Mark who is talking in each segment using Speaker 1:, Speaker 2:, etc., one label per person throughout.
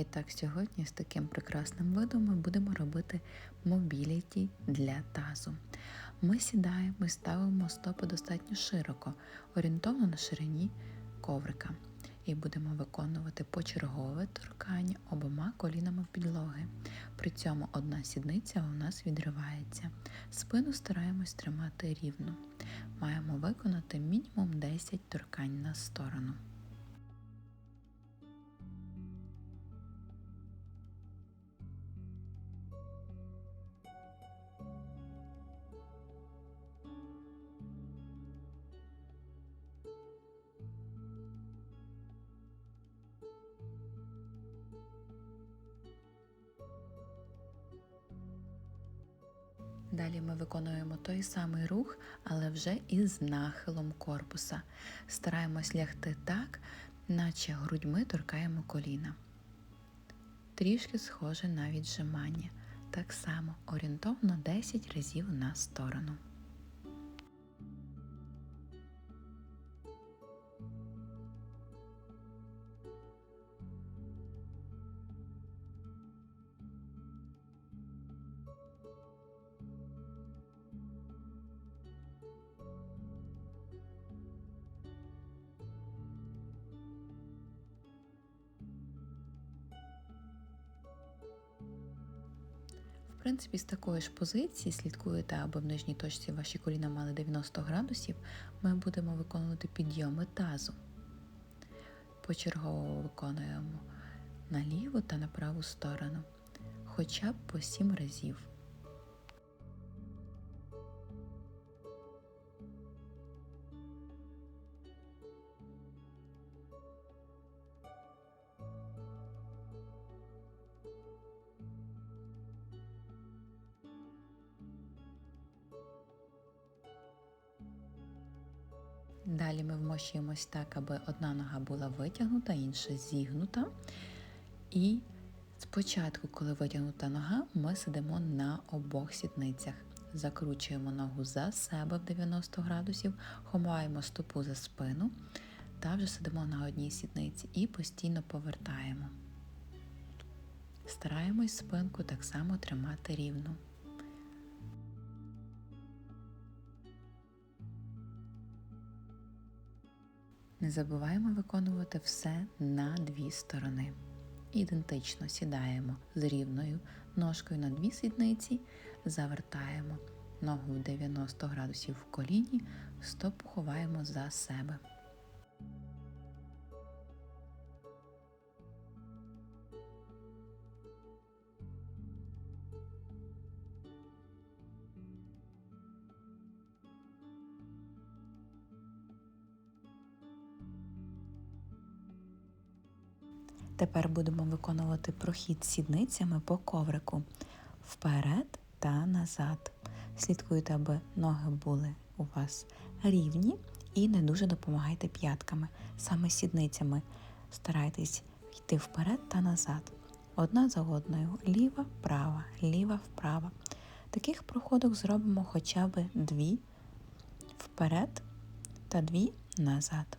Speaker 1: І так, сьогодні з таким прекрасним видом ми будемо робити мобіліті для тазу. Ми сідаємо і ставимо стопи достатньо широко, орієнтовно на ширині коврика. І будемо виконувати почергове торкання обома колінами підлоги. При цьому одна сідниця у нас відривається. Спину стараємось тримати рівно. Маємо виконати мінімум 10 торкань на сторону. Далі ми виконуємо той самий рух, але вже із нахилом корпуса. Стараємось лягти так, наче грудьми торкаємо коліна. Трішки схоже на віджимання. Так само орієнтовно 10 разів на сторону. В принципі, з такої ж позиції слідкуєте, аби в нижній точці ваші коліна мали 90 градусів, ми будемо виконувати підйоми тазу. Почергово виконуємо на ліву та на праву сторону, хоча б по 7 разів. Далі ми вмощуємось так, аби одна нога була витягнута, інша зігнута. І спочатку, коли витягнута нога, ми сидимо на обох сідницях. Закручуємо ногу за себе в 90 градусів, ховаємо стопу за спину та вже сидимо на одній сідниці і постійно повертаємо. Стараємось спинку так само тримати рівно. Не забуваємо виконувати все на дві сторони. Ідентично сідаємо з рівною ножкою на дві сідниці, завертаємо ногу в 90 градусів в коліні, стопу ховаємо за себе. Тепер будемо виконувати прохід сідницями по коврику вперед та назад. Слідкуйте, аби ноги були у вас рівні і не дуже допомагайте п'ятками. Саме сідницями старайтесь йти вперед та назад. Одна за одною, ліва, права, ліва, вправа. Таких проходок зробимо хоча б дві вперед та дві назад.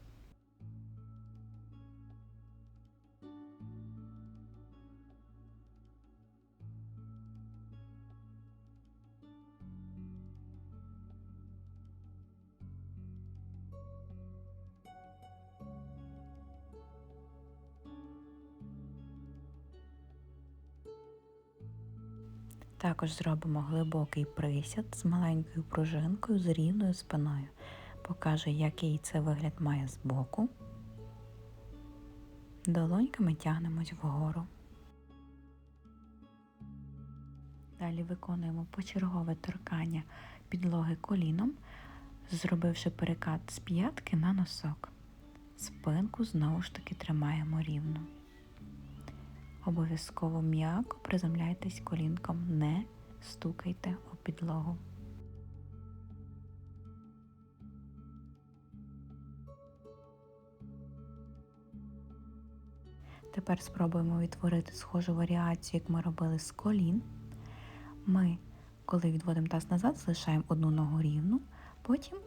Speaker 1: Також зробимо глибокий присяд з маленькою пружинкою з рівною спиною. Покаже, який це вигляд має збоку. Долоньками тягнемось вгору. Далі виконуємо почергове торкання підлоги коліном, зробивши перекат з п'ятки на носок. Спинку знову ж таки тримаємо рівно. Обов'язково м'яко приземляйтесь колінком, не стукайте у підлогу. Тепер спробуємо відтворити схожу варіацію, як ми робили з колін. Ми, коли відводимо таз назад, залишаємо одну ногу рівну, потім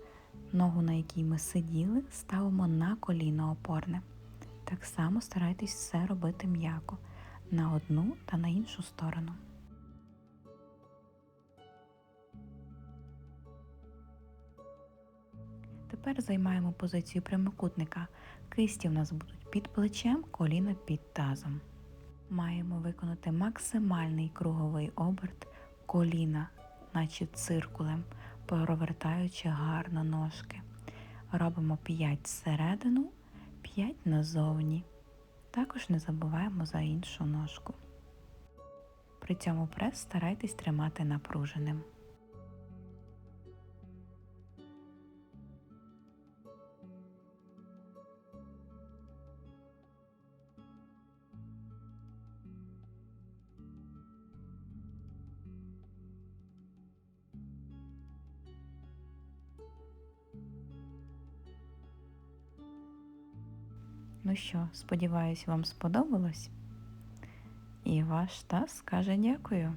Speaker 1: ногу, на якій ми сиділи, ставимо на коліно опорне. Так само старайтесь все робити м'яко. На одну та на іншу сторону. Тепер займаємо позицію прямокутника. Кисті в нас будуть під плечем, коліна під тазом. Маємо виконати максимальний круговий оберт коліна, наче циркулем, провертаючи гарно ножки. Робимо 5 всередину, 5 назовні. Також не забуваємо за іншу ножку. При цьому прес старайтесь тримати напруженим. Ну що, сподіваюсь, вам сподобалось? І ваш таз скаже дякую.